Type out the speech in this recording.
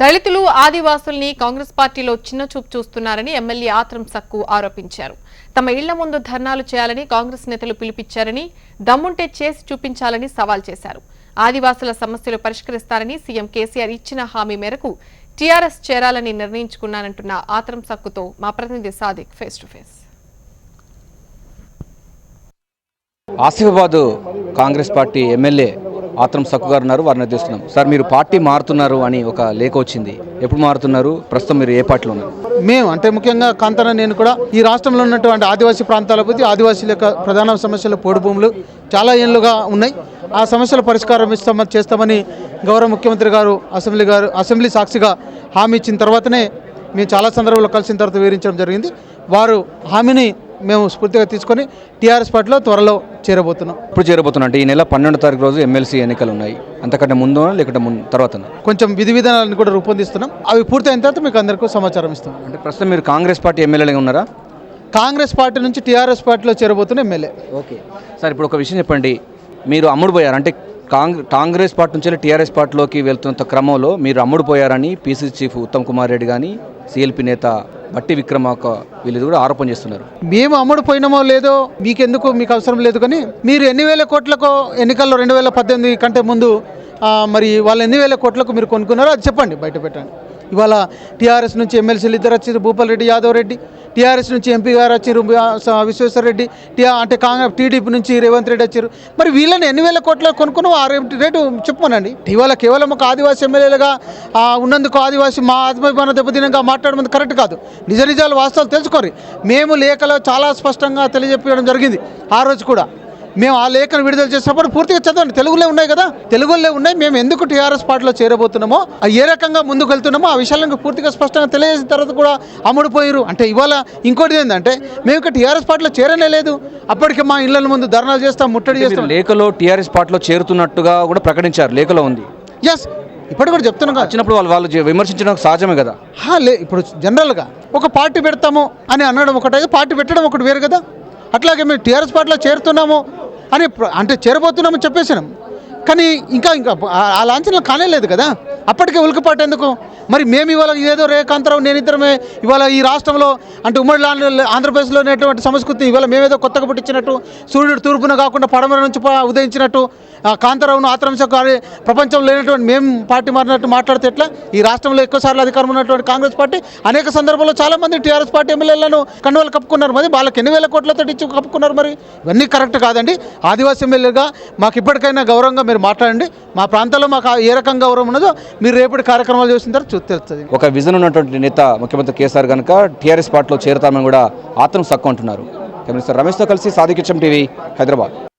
దళితులు ఆదివాసుల్ని కాంగ్రెస్ పార్టీలో చిన్న చూపు చూస్తున్నారని ఎమ్మెల్యే ఆత్రం సక్కు ఆరోపించారు. తమ ఇళ్ళ ముందు ధర్నాలు చేయాలని కాంగ్రెస్ నేతలు పిలిపించారని దమ్ముంటే చేసి చూపించాలని సవాల్ చేశారు. ఆదివాసుల సమస్యలు పరిష్కరిస్తారని సీఎం కేసీఆర్ ఇచ్చిన హామీ మేరకు టీఆర్ఎస్ చేరాలని నిర్ణయించుకున్నానంటున్న ఆత్రం సక్కుతో మా ప్రతినిధి Sadiq face to face. Asifabad Congress party MLA Atram Sakku గారు ఉన్నారు వారిని తీసుకున్నాం సార్ మీరు పార్టీ మారుతున్నారు అని ఒక లేఖ వచ్చింది. ఎప్పుడు మారుతున్నారు? ప్రస్తుతం మీరు ఏ పార్టీలో ఉన్నారు? మేము అంటే ముఖ్యంగా కాంతన నేను కూడా ఈ రాష్ట్రంలో ఉన్నటువంటి ఆదివాసీ ప్రాంతాల ప్రతి ఆదివాసీల యొక్క ప్రధాన సమస్యలు పోడు భూములు చాలా ఏళ్ళుగా ఉన్నాయి. ఆ సమస్యల పరిష్కారం ఇస్తామని చేస్తామని గౌరవ ముఖ్యమంత్రి గారు అసెంబ్లీ గారు అసెంబ్లీ సాక్షిగా హామీ ఇచ్చిన తర్వాతనే మేము చాలా సందర్భాల్లో కలిసిన తర్వాత వివరించడం జరిగింది. వారు హామీని మేము స్ఫూర్తిగా తీసుకొని టీఆర్ఎస్ పార్టీలో త్వరలో చేరబోతున్నాం. ఇప్పుడు చేరబోతున్నా అంటే ఈ నెల పన్నెండు తారీఖు రోజు ఎమ్మెల్సీ ఎన్నికలు ఉన్నాయి అంతకంటే ముందు లేకుంటే ముందు తర్వాత కొంచెం విధి విధానాలను కూడా రూపొందిస్తున్నాం. అవి పూర్తయిన తర్వాత మీకు అందరికీ సమాచారం ఇస్తాం. అంటే ప్రస్తుతం మీరు కాంగ్రెస్ పార్టీ ఎమ్మెల్యేలుగా ఉన్నారా? కాంగ్రెస్ పార్టీ నుంచి టీఆర్ఎస్ పార్టీలో చేరబోతున్న ఎమ్మెల్యే. ఓకే. సార్ ఇప్పుడు ఒక విషయం చెప్పండి. మీరు అమ్ముడు పోయారు అంటే కాంగ్రెస్ కాంగ్రెస్ పార్టీ నుంచి టీఆర్ఎస్ పార్టీలోకి వెళ్తున్న క్రమంలో మీరు అమ్ముడు పోయారని పీసీసీ చీఫ్ ఉత్తమ్ కుమార్ రెడ్డి కానీ సిఎల్పి నేత బట్టి విక్రమార్క వీళ్ళు కూడా ఆరోపణ చేస్తున్నారు. మేము అమ్ముడు పోయినామో లేదో మీకెందుకు మీకు అవసరం లేదు కానీ మీరు ఎన్ని వేల కోట్లకు ఎన్నికల్లో రెండు వేల పద్దెనిమిది కంటే ముందు మరి వాళ్ళు ఎన్ని వేల కోట్లకు మీరు కొనుక్కున్నారో అది చెప్పండి బయట పెట్టండి. ఇవాళ టీఆర్ఎస్ నుంచి ఎమ్మెల్సీలు ఇద్దరు వచ్చారు భూపాల్ రెడ్డి యాదవ్ రెడ్డి. టీఆర్ఎస్ నుంచి ఎంపీ గారు వచ్చారు విశ్వేశ్వర రెడ్డి. అంటే కాంగ్రెస్ టీడీపీ నుంచి రేవంత్ రెడ్డి వచ్చారు మరి వీళ్ళని ఎన్ని వేల కోట్ల కొనుక్కుని ఆ రేటు రేటు చెప్పమనండి? ఇవాళ కేవలం ఒక ఆదివాసీ ఎమ్మెల్యేలుగా ఉన్నందుకు ఆదివాసీ మా ఆత్మాభిమాన దెబ్బతినంగా మాట్లాడడం కరెక్ట్ కాదు. నిజ నిజాలు వాస్తవాలు తెలుసుకోరు మేము లేఖలో చాలా స్పష్టంగా తెలియజెప్పడం జరిగింది. ఆ రోజు కూడా మేము ఆ లేఖను విడుదల చేసినప్పుడు పూర్తిగా చదవండి. తెలుగులో ఉన్నాయి కదా? తెలుగులో ఉన్నాయి. మేము ఎందుకు టీఆర్ఎస్ పార్టీలో చేరబోతున్నామో ఏ రకంగా ముందుకు వెళ్తున్నామో ఆ విషయాలను పూర్తిగా స్పష్టంగా తెలియజేసిన తర్వాత కూడా అమ్ముడుపోయారు అంటే ఇవాళ ఇంకోటి ఏంటంటే మేము ఇక టీఆర్ఎస్ పార్టీలో చేరనే లేదు. అప్పటికి మా ఇళ్ళ ముందు ధర్నాలు చేస్తాం ముట్టడి చేస్తాం. లేఖలో టీఆర్ఎస్ పార్టీలో చేరుతున్నట్టుగా కూడా ప్రకటించారు లేఖలో ఉంది. ఎస్ ఇప్పటి కూడా చెప్తున్నాం కదా. వచ్చినప్పుడు వాళ్ళు వాళ్ళు విమర్శించడం సహజమే కదా? హా, లే ఇప్పుడు జనరల్గా ఒక పార్టీ పెడతాము అని అనడం ఒకటే పార్టీ పెట్టడం ఒకటి వేరు కదా? అట్లాగే మేము టీఆర్ఎస్ పార్టీలో చేరుతున్నాము అని అంటే చేరబోతున్నాము చెప్పేసినాం. కానీ ఇంకా ఇంకా ఆ- ఆ కానే కానేలేదు కదా. అప్పటికే ఉలికిపాటు ఎందుకు? మరి మేము ఇవాళ ఏదో రేఖాంతరం నేను ఇద్దరమే ఇవాళ ఈ రాష్ట్రంలో అంటే ఉమ్మడి ఆంధ్రప్రదేశ్లో ఉన్నటువంటి సంస్కృతి ఇవాళ మేమేదో కొత్తగా పుట్టించినట్టు సూర్యుడు తూర్పున కాకుండా పడమర నుంచి ఉదయించినట్టు కాంతరావును కాంతారావును ఆత్రంశకు ప్రపంచంలో లేనటువంటి మేము పార్టీ మారినట్టు మాట్లాడితే ఎట్లా? ఈ రాష్ట్రంలో ఎక్కువ సార్లు అధికారం ఉన్నటువంటి కాంగ్రెస్ పార్టీ అనేక సందర్భాల్లో చాలామంది టీఆర్ఎస్ పార్టీ ఎమ్మెల్యేలను కన్నువలు కప్పుకున్నారు. మరి వాళ్ళకి ఎన్ని వేల కోట్లతో ఇచ్చి కప్పుకున్నారు మరి? ఇవన్నీ కరెక్ట్ కాదండి. ఆదివాసీ ఎమ్మెల్యేగా మాకు ఇప్పటికైనా గౌరవంగా మీరు మాట్లాడండి. మా ప్రాంతంలో మాకు ఏ రకంగా గౌరవం ఉన్నదో మీరు రేపటి కార్యక్రమాలు చూసిన తర్వాత తెలుస్తుంది. ఒక విజన్ ఉన్నటువంటి నేత ముఖ్యమంత్రి కేసీఆర్ కనుక టీఆర్ఎస్ పార్టీలో చేరుతామని కూడా ఆత్రం సక్కు అంటున్నారు. కెమెరా రమేష్తో కలిసి సాధికిచ్చం టీవీ హైదరాబాద్.